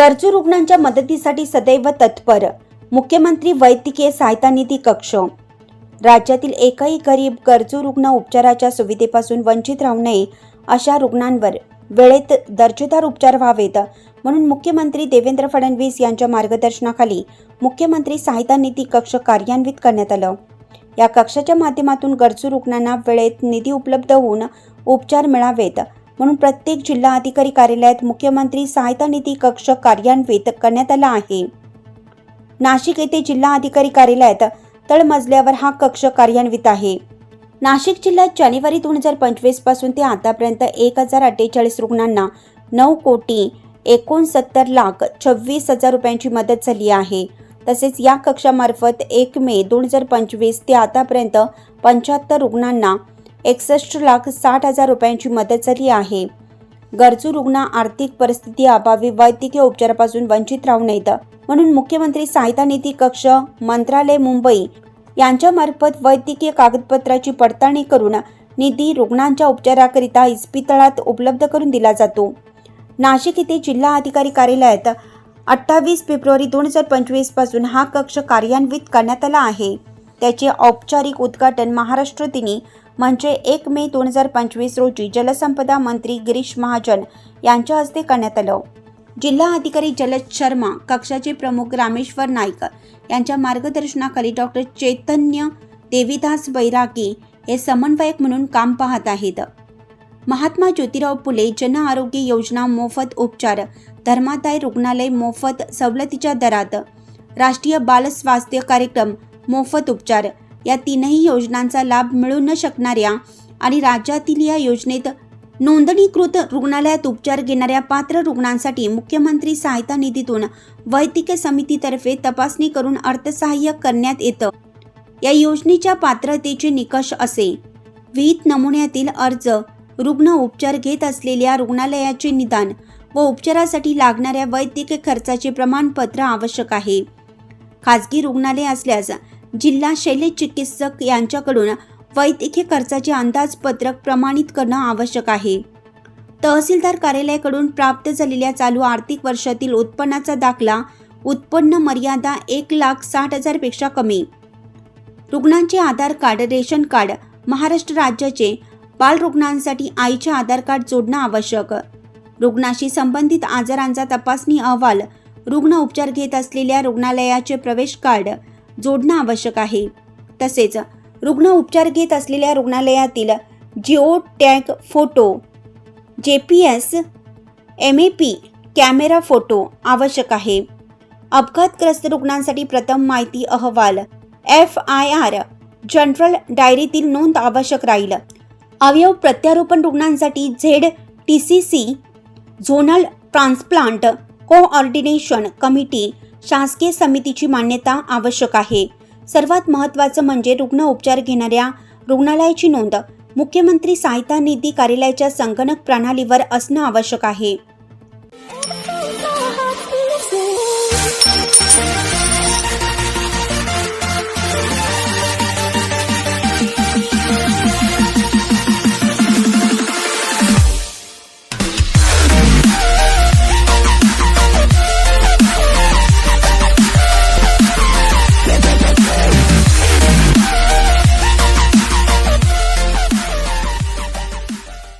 गरजू रुग्णांच्या मदतीसाठी सदैव तत्पर मुख्यमंत्री वैद्यकीय सहायता निधी कक्ष. राज्यातील एकही गरीब गरजू रुग्ण उपचाराच्या सुविधेपासून वंचित राहू नये अशा रुग्णांवर वेळेत दर्जेदार उपचार व्हावेत म्हणून मुख्यमंत्री देवेंद्र फडणवीस यांच्या मार्गदर्शनाखाली मुख्यमंत्री सहायता निधी कक्ष कार्यान्वित करण्यात आलं. या कक्षाच्या माध्यमातून गरजू रुग्णांना वेळेत निधी उपलब्ध होऊन उपचार मिळावेत म्हणून प्रत्येक जिल्हा अधिकारी कार्यालयात मुख्यमंत्री सहायता निधी कक्ष कार्यान्वित करण्यात आला आहे. नाशिक येथे जिल्हा अधिकारी कार्यालयात तळमजल्यावर हा कक्ष कार्यान्वित आहे. नाशिक जिल्ह्यात जानेवारी दोन हजार पंचवीसपासून ते आतापर्यंत एक हजार अठ्ठेचाळीस रुग्णांना नऊ कोटी एकोणसत्तर लाख छव्वीस हजार रुपयांची मदत झाली आहे. तसेच या कक्षामार्फत एक मे दोन हजार पंचवीस ते आतापर्यंत पंच्याहत्तर रुग्णांना एकसष्ट लाख साठ हजार रुपयांची मदत झाली आहे. गरजू रुग्ण आर्थिक परिस्थिती अभावी वैद्यकीय उपचारापासून वंचित राहू नयेत म्हणून मुख्यमंत्री सहायता निधी कक्ष मंत्रालय मुंबई यांच्यामार्फत वैद्यकीय कागदपत्राची पडताळणी करून निधी रुग्णांच्या उपचाराकरिता इस्पितळात उपलब्ध करून दिला जातो. नाशिक येथे जिल्हा अधिकारी कार्यालयात अठ्ठावीस फेब्रुवारी दोन हजार पंचवीसपासून हा कक्ष कार्यान्वित करण्यात आला आहे. त्याचे औपचारिक उद्घाटन महाराष्ट्र दिनी म्हणजे एक मे दोन हजार पंचवीस रोजी जलसंपदा मंत्री गिरीश महाजन यांच्या हस्ते करण्यात आलं. जिल्हा अधिकारी जलद शर्मा कक्षाचे प्रमुख रामेश्वर नाईक यांच्या मार्गदर्शनाखाली डॉक्टर चैतन्य देवीदास बैरागी हे समन्वयक म्हणून काम पाहत आहेत. महात्मा ज्योतिराव फुले जन आरोग्य योजना मोफत उपचार धर्मादाय रुग्णालय मोफत सवलतीच्या दरात राष्ट्रीय बाल स्वास्थ्य कार्यक्रम मोफत उपचार. या तीनही योजनांचा लाभ मिळू न शकणाऱ्या आणि राज्यातील या योजनेत नोंदणीकृत रुग्णालयात उपचार घेणाऱ्या पात्र रुग्णांसाठी मुख्यमंत्री सहायता निधीतून वैद्यकीय समितीतर्फे तपासणी करून अर्थसहाय्य करण्यात येतं. या योजनेच्या पात्रतेचे निकष असे. विहित नमुन्यातील अर्ज रुग्ण उपचार घेत असलेल्या रुग्णालयाचे निदान व उपचारासाठी लागणाऱ्या वैद्यकीय खर्चाचे प्रमाणपत्र आवश्यक आहे. खाजगी रुग्णालय असल्यास जिल्हा शल्यचिकित्सक यांच्याकडून वैद्यकीय खर्चाचे अंदाजपत्रक प्रमाणित करणं आवश्यक आहे. तहसीलदार कार्यालयाकडून प्राप्त झालेल्या चालू आर्थिक वर्षातील उत्पन्नाचा दाखला उत्पन्न मर्यादा एक लाख साठ हजारपेक्षा कमी. रुग्णांचे Aadhaar card ration card Maharashtra राज्याचे बालरुग्णांसाठी आईचे आधार कार्ड जोडणं आवश्यक. रुग्णाशी संबंधित आजारांचा तपासणी अहवाल रुग्ण उपचार घेत असलेल्या रुग्णालयाचे प्रवेश कार्ड जोडणं आवश्यक आहे. तसेच रुग्ण उपचार घेत असलेल्या रुग्णालयातील geo tag photo G P S M A P camera photo आवश्यक आहे. अपघातग्रस्त रुग्णांसाठी प्रथम माहिती अहवाल एफ आय आर जनरल डायरीतील नोंद आवश्यक राहील. अवयव प्रत्यारोपण रुग्णांसाठी Z T C C zonal transplant coordination committee शासकीय समितीची मान्यता आवश्यक आहे. सर्वात महत्त्वाचं म्हणजे रुग्ण उपचार घेणाऱ्या रुग्णालयाची नोंद. मुख्यमंत्री सहायता निधी कार्यालयाच्या संगणक प्रणालीवर असणं आवश्यक आहे.